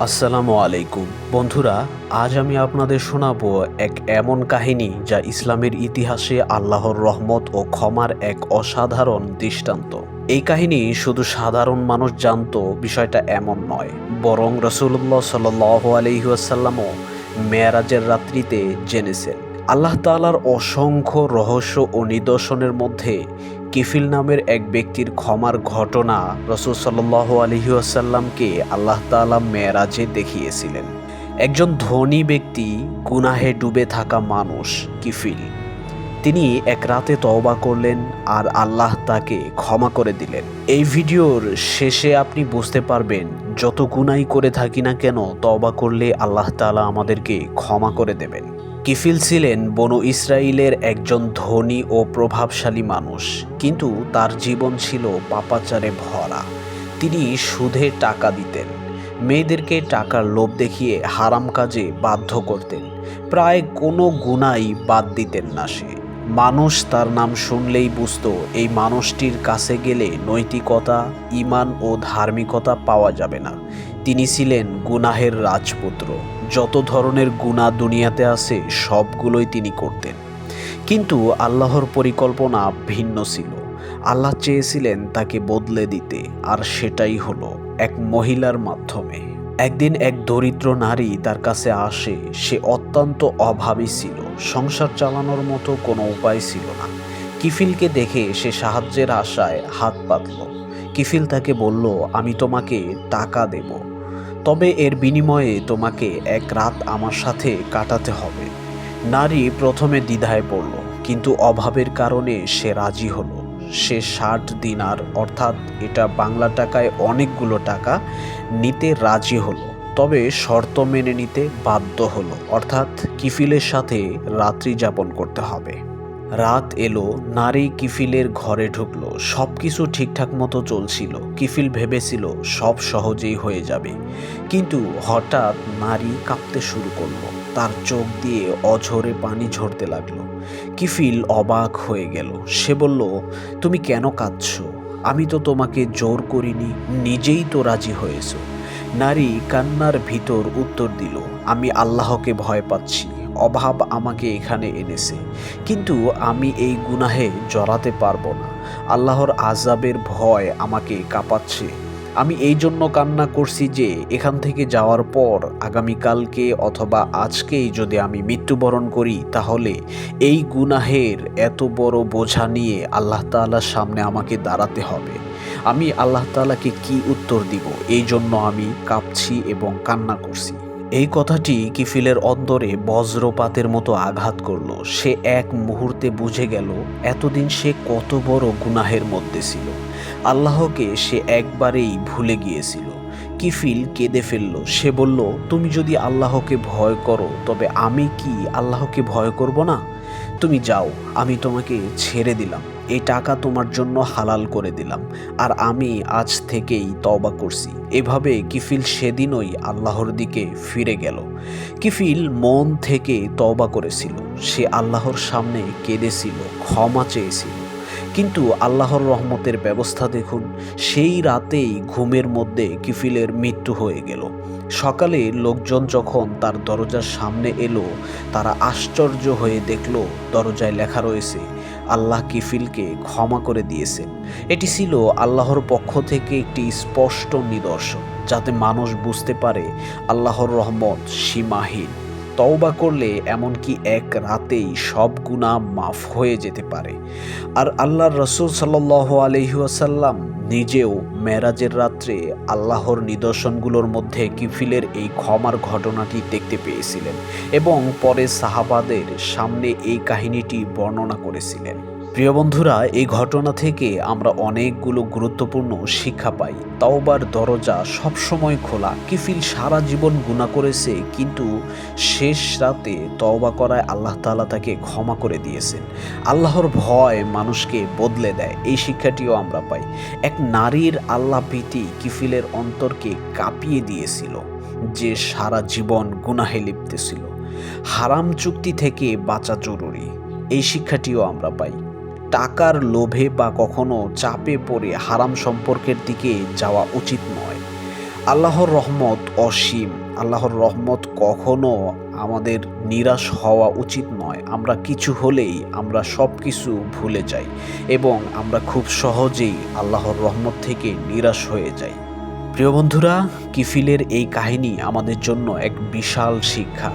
আসসালামু আলাইকুম। বন্ধুরা, আজ আমি আপনাদের শোনাবো এক এমন কাহিনী যা ইসলামের ইতিহাসে আল্লাহর রহমত ও ক্ষমার এক অসাধারণ দৃষ্টান্ত। এই কাহিনী শুধু সাধারণ মানুষ জানতো, বিষয়টা এমন নয়। বরং রসুল্লাহ সাল আলহিহাসাল্লামও মেয়ারাজের রাত্রিতে জেনেছেন। আল্লাহ তালার অসংখ্য রহস্য ও নিদর্শনের মধ্যে কিফিল নামের এক ব্যক্তির ক্ষমার ঘটনা রসুল সাল্লাহ আলহিউসাল্লামকে আল্লাহ তালা মেয়েরাজে দেখিয়েছিলেন। একজন ধনী ব্যক্তি, গুনাহে ডুবে থাকা মানুষ, কিফিল। তিনি এক রাতে তওবা করলেন আর আল্লাহ তাকে ক্ষমা করে দিলেন। এই ভিডিওর শেষে আপনি বুঝতে পারবেন যত গুনাই করে থাকি না কেন তওবা করলে আল্লাহ তালা আমাদেরকে ক্ষমা করে দেবেন। কিফিল ছিলেন বনু ইসরায়েলের একজন ধনী ও প্রভাবশালী মানুষ, কিন্তু তার জীবন ছিল পাপাচারে ভরা। তিনি সুদে টাকা দিতেন, মেয়েদেরকে টাকার লোভ দেখিয়ে হারাম কাজে বাধ্য করতেন। প্রায় কোনো গুণাই বাদ দিতেন না সে। মানুষ তার নাম শুনলেই বুঝত, এই মানুষটির কাছে গেলে নৈতিকতা ইমান ও ধার্মিকতা পাওয়া যাবে না। তিনি ছিলেন গুনাহের রাজপুত্র। যত ধরনের গুণা দুনিয়াতে আছে, সবগুলোই তিনি করতেন। কিন্তু আল্লাহর পরিকল্পনা ভিন্ন ছিল। আল্লাহ চেয়েছিলেন তাকে বদলে দিতে, আর সেটাই হলো এক মহিলার মাধ্যমে। একদিন এক দরিদ্র নারী তার কাছে আসে, সে অত্যন্ত অভাবী ছিল, সংসার চালানোর মতো কোনো উপায় ছিল না। কিফিলকে দেখে সে সাহায্যের আশায় হাত পাতল। কিফিল তাকে বলল, আমি তোমাকে টাকা দেব। তবে এর বিনিময়ে তোমাকে এক রাত আমার সাথে কাটাতে হবে। নারী প্রথমে দ্বিধায় পড়ল, কিন্তু অভাবের কারণে সে রাজি হলো। সে ষাট দিনার, অর্থাৎ এটা বাংলা টাকায় অনেকগুলো টাকা, নিতে রাজি হলো। তবে শর্ত মেনে নিতে বাধ্য হলো, অর্থাৎ কিফিলের সাথে রাত্রি যাপন করতে হবে। রাত এলো, নারী কিফিলের ঘরে ঢুকলো সব কিছু ঠিকঠাক মতো চলছিল। কিফিল ভেবেছিল সব সহজেই হয়ে যাবে। কিন্তু হঠাৎ নারী কাঁপতে শুরু করল, তার চোখ দিয়ে অঝরে পানি ঝরতে লাগল। কিফিল অবাক হয়ে গেল। সে বলল, তুমি কেন কাঁদছ? আমি তো তোমাকে জোর করিনি, নিজেই তো রাজি হয়েছো। নারী কান্নার ভিতর উত্তর দিল, আমি আল্লাহকে ভয় পাচ্ছি, অভাব আমাকে এখানে এনেছে। কিন্তু আমি এই গুনাহে জড়াতে পারব না। আল্লাহর আজাবের ভয় আমাকে কাঁপাচ্ছে। আমি এই জন্য কান্না করছি যে এখান থেকে যাওয়ার পর আগামীকালকে অথবা আজকেই যদি আমি মৃত্যুবরণ করি, তাহলে এই গুনাহের এত বড় বোঝা নিয়ে আল্লাহ তাআলার সামনে আমাকে দাঁড়াতে হবে। আমি আল্লাহ তাআলাকে কি উত্তর দিব? এই জন্য আমি কাঁপছি এবং কান্না করছি। এই কথাটি কিফিলের অন্তরে বজ্রপাতের মতো আঘাত করল। সে এক মুহূর্তে বুঝে গেল এতদিন সে কত বড় গুনাহের মধ্যে ছিল। আল্লাহকে সে একবারেই ভুলে গিয়েছিল। কিফিল কেঁদে ফেলল। সে বলল, তুমি যদি আল্লাহকে ভয় করো, তবে আমি কি আল্লাহকে ভয় করব না? তুমি যাও, আমি তোমাকে ছেড়ে দিলাম। এই টাকা তোমার জন্য হালাল করে দিলাম, আর আমি আজ থেকেই তওবা করছি। এভাবে কিফিল সেদিনই আল্লাহর দিকে ফিরে গেল। কিফিল মন থেকে তওবা করেছিল, সে আল্লাহর সামনে কেঁদেছিল, ক্ষমা চেয়েছিল। কিন্তু আল্লাহর রহমতের ব্যবস্থা দেখুন, সেই রাতেই ঘুমের মধ্যে কিফিলের মৃত্যু হয়ে গেল। সকালে লোকজন যখন তার দরজার সামনে এলো, তারা আশ্চর্য হয়ে দেখল, দরজায় লেখা রয়েছে আল্লাহ কিফিলকে ক্ষমা করে দিয়েছেন। এটি ছিল আল্লাহর পক্ষ থেকে একটি স্পষ্ট নিদর্শন, যাতে মানুষ বুঝতে পারে আল্লাহর রহমত সীমাহীন। তওবা করলে এমনকি এক রাতেই সব গুণা মাফ হয়ে যেতে পারে। আর আল্লাহর রসুল সাল্লাহ আলহিউসাল্লাম নিজেও মেরাজের রাত্রে আল্লাহর নিদর্শনগুলোর মধ্যে কিফিলের এই ক্ষমার ঘটনাটি দেখতে পেয়েছিলেন এবং পরে সাহাবাদের সামনে এই কাহিনীটি বর্ণনা করেছিলেন। প্রিয় বন্ধুরা, এই ঘটনা থেকে আমরা অনেকগুলো গুরুত্বপূর্ণ শিক্ষা পাই। তাওবার দরজা সবসময় খোলা। কিফিল সারা জীবন গুণা করেছে, কিন্তু শেষ রাতে তওবা করায় আল্লাহ তালা তাকে ক্ষমা করে দিয়েছেন। আল্লাহর ভয় মানুষকে বদলে দেয়। এই শিক্ষাটিও আমরা পাই। এক নারীর আল্লাহ প্রীতি কিফিলের অন্তরকে কাঁপিয়ে দিয়েছিল, যে সারা জীবন গুনাহে লিপ্ত ছিল। হারাম চুক্তি থেকে বাঁচা জরুরি। এই শিক্ষাটিও আমরা পাই। টাকার লোভে বা কখনো চাপে পড়ে হারাম সম্পর্কের দিকে যাওয়া উচিত নয়। আল্লাহর রহমত অসীম। আল্লাহর রহমত কখনো আমাদের নিরাশ হওয়া উচিত নয়। আমরা কিছু হলেই আমরা সব কিছু ভুলে যাই এবং আমরা খুব সহজেই আল্লাহর রহমত থেকে নিরাশ হয়ে যাই। প্রিয় বন্ধুরা, কিফিলের এই কাহিনী আমাদের জন্য এক বিশাল শিক্ষা।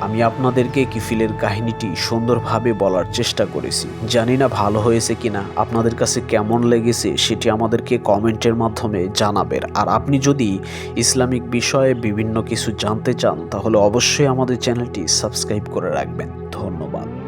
আমি আপনাদেরকে কিফিলের কাহিনীটি সুন্দরভাবে বলার চেষ্টা করেছি। জানি না ভালো হয়েছে কিনা, আপনাদের কাছে কেমন লেগেছে সেটি আমাদেরকে কমেন্টের মাধ্যমে জানাবেন। আর আপনি যদি ইসলামিক বিষয়ে বিভিন্ন কিছু জানতে চান, তাহলে অবশ্যই আমাদের চ্যানেলটি সাবস্ক্রাইব করে রাখবেন। ধন্যবাদ।